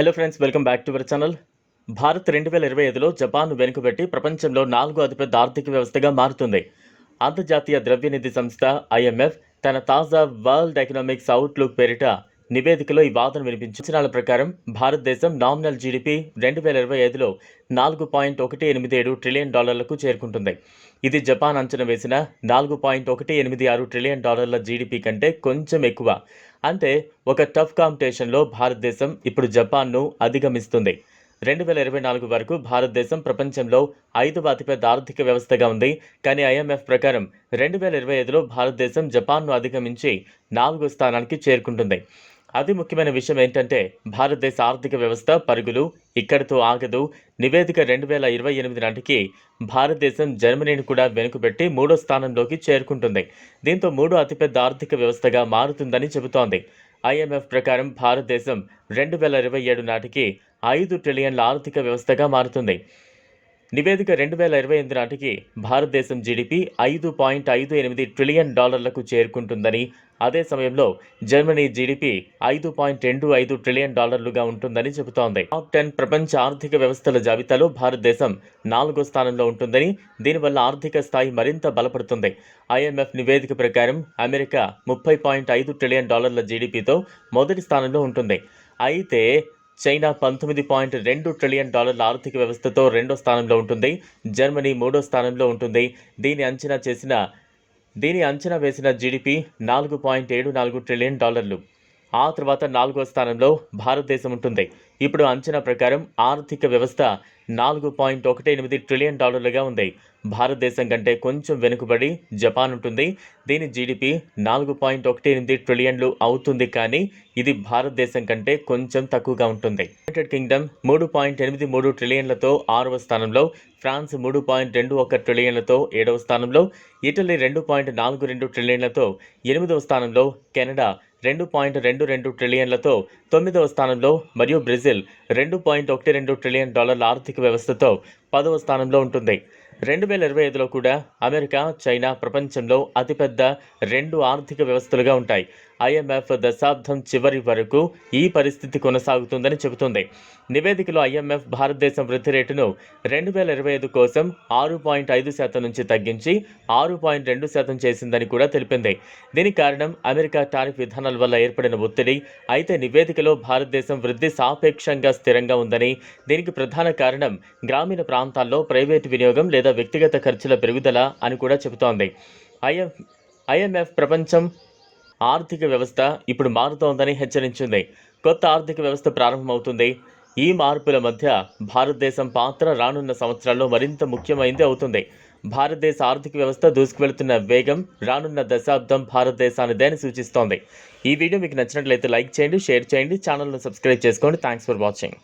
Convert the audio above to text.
Hello friends welcome back to our channel Bharat రెండు వేల ఇరవై ఐదులో జపాన్ వెనుకబెట్టి ప్రపంచంలో నాలుగో అతిపెద్ద ఆర్థిక వ్యవస్థగా మారుతుంది. అంతర్జాతీయ ద్రవ్యనిధి సంస్థ ఐఎంఎఫ్ తన తాజా వరల్డ్ ఎకనామిక్స్ అవుట్లుక్ పేరిట నివేదికలో ఈ వాదన వినిపించింది అంచనాల ప్రకారం భారతదేశం నామినల్ జీడిపి రెండు వేల ఇరవై ఐదులో నాలుగు పాయింట్ ఒకటి ఎనిమిది ఏడు ట్రిలియన్ డాలర్లకు చేరుకుంటుంది. ఇది జపాన్ అంచనా వేసిన నాలుగు పాయింట్ ఒకటి ఎనిమిది ఆరు ట్రిలియన్ డాలర్ల జీడిపి కంటే కొంచెం ఎక్కువ. అంటే ఒక టఫ్ కాంపిటీషన్లో భారతదేశం ఇప్పుడు జపాన్ను అధిగమిస్తుంది. రెండు వేల ఇరవై నాలుగు వరకు భారతదేశం ప్రపంచంలో ఐదవ అతిపెద్ద ఆర్థిక వ్యవస్థగా ఉంది. కానీ ఐఎంఎఫ్ ప్రకారం రెండు వేల ఇరవై ఐదులో భారతదేశం జపాన్ను అధిగమించి నాలుగో స్థానానికి చేరుకుంటుంది. అతి ముఖ్యమైన విషయం ఏంటంటే భారతదేశ ఆర్థిక వ్యవస్థ పరుగులు ఇక్కడితో ఆగదు. నివేదిక రెండు వేల ఇరవై ఎనిమిది నాటికి భారతదేశం జర్మనీని కూడా వెనుకబెట్టి మూడో స్థానంలోకి చేరుకుంటుంది. దీంతో మూడో అతిపెద్ద ఆర్థిక వ్యవస్థగా మారుతుందని చెబుతోంది. ఐఎంఎఫ్ ప్రకారం భారతదేశం రెండు వేల ఇరవై ఏడు నాటికి ఐదు ట్రిలియన్ల ఆర్థిక వ్యవస్థగా మారుతుంది. నివేదిక రెండు వేల ఇరవై ఎనిమిది నాటికి భారతదేశం జీడిపి ఐదు పాయింట్ ఐదు ఎనిమిది ట్రిలియన్ డాలర్లకు చేరుకుంటుందని అదే సమయంలో జర్మనీ జీడిపి ఐదు పాయింట్ రెండు ఐదు ట్రిలియన్ డాలర్లుగా ఉంటుందని చెబుతోంది. టాప్ టెన్ ప్రపంచ ఆర్థిక వ్యవస్థల జాబితాలో భారతదేశం నాలుగో స్థానంలో ఉంటుందని దీనివల్ల ఆర్థిక స్థాయి మరింత బలపడుతుంది. ఐఎంఎఫ్ నివేదిక ప్రకారం అమెరికా ముప్పై పాయింట్ ఐదు ట్రిలియన్ డాలర్ల జీడిపితో మొదటి స్థానంలో ఉంటుంది. అయితే చైనా పంతొమ్మిది పాయింట్ రెండు ట్రిలియన్ డాలర్ల ఆర్థిక వ్యవస్థతో రెండో స్థానంలో ఉంటుంది. జర్మనీ మూడో స్థానంలో ఉంటుంది. దీని అంచనా చేసిన దీని అంచనా వేసిన జీడిపి నాలుగు పాయింట్ ఏడు నాలుగు ట్రిలియన్ డాలర్లు. ఆ తర్వాత నాలుగో స్థానంలో భారతదేశం ఉంటుంది. ఇప్పుడు అంచనా ప్రకారం ఆర్థిక వ్యవస్థ నాలుగు పాయింట్ ఒకటి ఎనిమిది ట్రిలియన్ డాలర్లుగా ఉంది. భారతదేశం కంటే కొంచెం వెనుకబడి జపాన్ ఉంటుంది. దీని జీడిపి నాలుగు పాయింట్ ఒకటి ఎనిమిది ట్రిలియన్లు అవుతుంది కానీ ఇది భారతదేశం కంటే కొంచెం తక్కువగా ఉంటుంది. యునైటెడ్ కింగ్డమ్ మూడు పాయింట్ ఎనిమిది మూడు ట్రిలియన్లతో ఆరవ స్థానంలో ఫ్రాన్స్ మూడు పాయింట్ రెండు ఒక ట్రిలియన్లతో ఏడవ స్థానంలో ఇటలీ రెండు పాయింట్ నాలుగు రెండు ట్రిలియన్లతో ఎనిమిదవ స్థానంలో కెనడా రెండు పాయింట్ రెండు రెండు ట్రిలియన్లతో తొమ్మిదవ స్థానంలో మరియు బ్రెజిల్ రెండు పాయింట్ ఒకటి రెండు ట్రిలియన్ డాలర్ల ఆర్థిక వ్యవస్థతో పదవ స్థానంలో ఉంటుంది. రెండు వేల ఇరవై ఐదులో కూడా అమెరికా చైనా ప్రపంచంలో అతిపెద్ద రెండు ఆర్థిక వ్యవస్థలుగా ఉంటాయి. ఐఎంఎఫ్ దశాబ్దం చివరి వరకు ఈ పరిస్థితి కొనసాగుతుందని చెబుతుంది. నివేదికలో ఐఎంఎఫ్ భారతదేశం వృద్ధి రేటును రెండు వేల ఇరవై ఐదు కోసం ఆరు పాయింట్ ఐదు శాతం నుంచి తగ్గించి ఆరు పాయింట్ రెండు శాతం చేసిందని కూడా తెలిపింది. దీనికి కారణం అమెరికా టారిఫ్ విధానాల వల్ల ఏర్పడిన ఒత్తిడి. అయితే నివేదికలో భారతదేశం వృద్ధి సాపేక్షంగా స్థిరంగా ఉందని దీనికి ప్రధాన కారణం గ్రామీణ ప్రాంతాల్లో ప్రైవేటు వినియోగం లేదా వ్యక్తిగత ఖర్చుల పెరుగుదల అని కూడా చెబుతోంది. ఐఎఫ్ ఐఎంఎఫ్ ప్రపంచం ఆర్థిక వ్యవస్థ ఇప్పుడు మారుతోందని హెచ్చరించింది. కొత్త ఆర్థిక వ్యవస్థ ప్రారంభమవుతుంది. ఈ మార్పుల మధ్య భారతదేశం పాత్ర రానున్న సంవత్సరాల్లో మరింత ముఖ్యమైనది అవుతుంది. భారతదేశ ఆర్థిక వ్యవస్థ దూసుకువెళ్తున్న వేగం రానున్న దశాబ్దం భారతదేశానిదేని సూచిస్తోంది? ఈ వీడియో మీకు నచ్చినట్లయితే లైక్ చేయండి షేర్ చేయండి ఛానల్ను సబ్స్క్రైబ్ చేసుకోండి. Thanks for watching.